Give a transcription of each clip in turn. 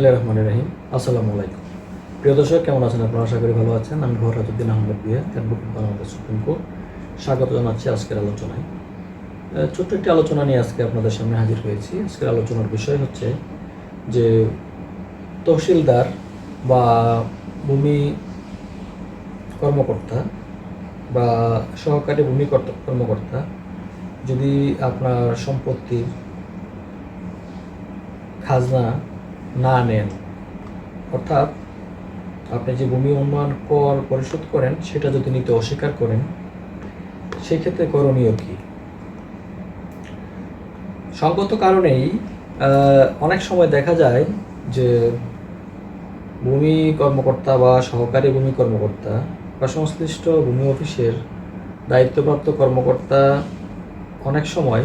বিসমিল্লাহ রহমান রহিম। আসসালামু আলাইকুম। প্রিয় দর্শক, কেমন আছেন আপনারা? আশা করি ভালো আছেন। আমি ঘর রাজুদ্দিন আহমেদ বিয়া অ্যাডভোকেট বাংলাদেশ সুপ্রিম কোর্ট। স্বাগত জানাচ্ছি আজকের আলোচনায়। ছোট্ট একটি আলোচনা নিয়ে আজকে আপনাদের সামনে হাজির হয়েছি। আজকের আলোচনার বিষয় হচ্ছে যে, তহসিলদার বা ভূমি কর্মকর্তা বা সহকারী ভূমি কর্ত- কর্মকর্তা যদি আপনার সম্পত্তির খাজনা না নেন। অর্থাৎ আপনি যে ভূমি উন্নয়ন কর পরিশোধ করেন, সেটা যদি নিতে অস্বীকার করেন, সেক্ষেত্রে করণীয় কি? সঙ্গত কারণেই অনেক সময় দেখা যায় যে ভূমি কর্মকর্তা বা সহকারী ভূমি কর্মকর্তা বা সংশ্লিষ্ট ভূমি অফিসের দায়িত্বপ্রাপ্ত কর্মকর্তা অনেক সময়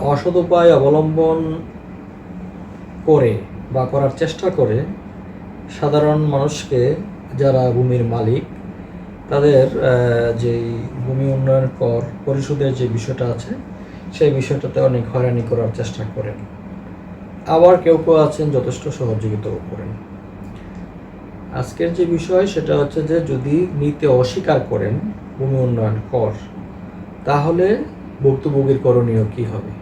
অসৎ উপায় অবলম্বন করে বা করার চেষ্টা করে, সাধারণ মানুষকে যারা ভূমির মালিক, তাদের যেই ভূমি উন্নয়ন কর পরিশোধের যে বিষয়টা আছে, সেই বিষয়টাতে অনেক হয়রানি করার চেষ্টা করেন। আবার কেউ কেউ আছেন যথেষ্ট সহযোগিতাও করেন। আজকের যে বিষয় সেটা হচ্ছে যে, যদি নিতে অস্বীকার করেন ভূমি উন্নয়ন কর, তাহলে ভুক্তভোগীর করণীয় কি হবে?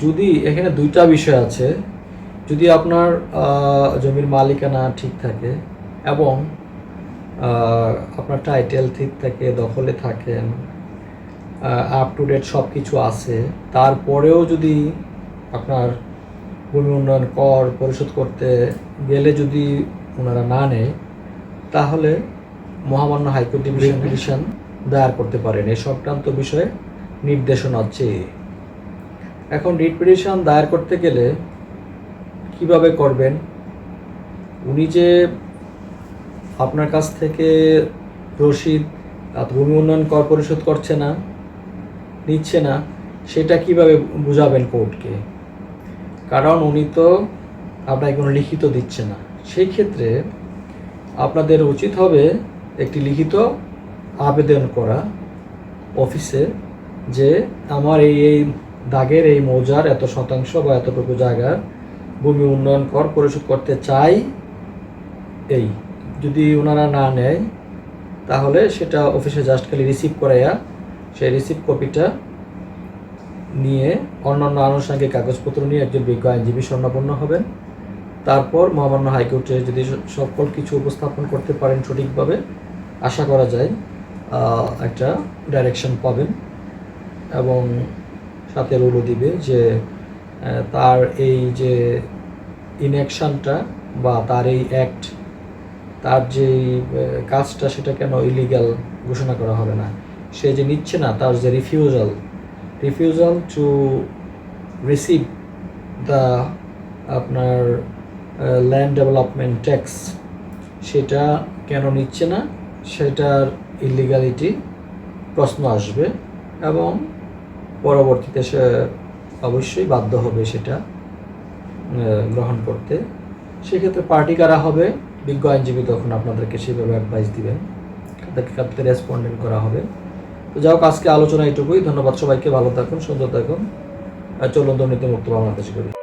যদি এখানে দুইটা বিষয় আছে যদি আপনার জমির মালিকানা ঠিক থাকে এবং আপনার টাইটেল ঠিক থাকে দখলে থাকেন আপ টু ডেট সব কিছু আছে তারপরেও যদি আপনার ভূমি উন্নয়ন কর পরিশোধ করতে গেলে যদি ওনারা না নেয় তাহলে মহামান্য হাইকোর্ট ডিভিশন পিটিশন দায়ের করতে পারেন। এই সংক্রান্ত বিষয়ে নির্দেশনা চেয়ে এখন রিট পিটিশন দায়ের করতে গেলে কীভাবে করবেন? উনি যে আপনার কাছ থেকে রসিদ ভূমি উন্নয়ন কর পরিশোধ করছে না, নিচ্ছে না, সেটা কীভাবে বুঝাবেন কোর্টকে? কারণ উনি তো আপনাকে কোনো লিখিত দিচ্ছে না। সেই ক্ষেত্রে আপনাদের উচিত হবে একটি লিখিত আবেদন করা অফিসে যে আমার এই এই দাগের এই মৌজার এত শতাংশ বা এতটুকু জায়গার ভূমি উন্নয়ন কর পরিশোধ করতে চাই এই। যদি ওনারা না নেয়, তাহলে সেটা অফিসে জাস্ট খালি রিসিভ করাইয়া সেই রিসিভ কপিটা নিয়ে অন্যান্য আনুষঙ্গিক কাগজপত্র নিয়ে একজন বিজ্ঞ আইনজীবী স্বর্ণাপন্ন হবেন। তারপর মহামান্য হাইকোর্টে যদি সকল কিছু উপস্থাপন করতে পারেন সঠিকভাবে, আশা করা যায় একটা ডাইরেকশন পাবেন। এবং সাথে রুলও দিবে যে তার এই যে ইনঅ্যাকশনটা বা তার এই অ্যাক্ট তার যে কাজটা সেটা কেন ইলিগাল ঘোষণা করা হবে না? সে যে নিচ্ছে না, তার যে refusal refusal to receive the আপনার ল্যান্ড ডেভেলপমেন্ট ট্যাক্স সেটা কেন নিচ্ছে না? সেটার ইলিগালিটি প্রশ্ন আসবে এবং পরবর্তীতে সে অবশ্যই বাধ্য হবে সেটা গ্রহণ করতে। সেক্ষেত্রে পার্টি কারা হবে? বিজ্ঞ আইনজীবী তখন আপনাদেরকে সেভাবে অ্যাডভাইস দিবেন। তাদেরকে কাঁদতে রেসপন্ডেন্ট করা হবে। তো যাই হোক, আজকে আলোচনা এটুকুই। ধন্যবাদ সবাইকে। ভালো থাকুন, সুন্দর থাকুন। আর চলুন দুর্নীতি মুক্ত বাংলাদেশ করি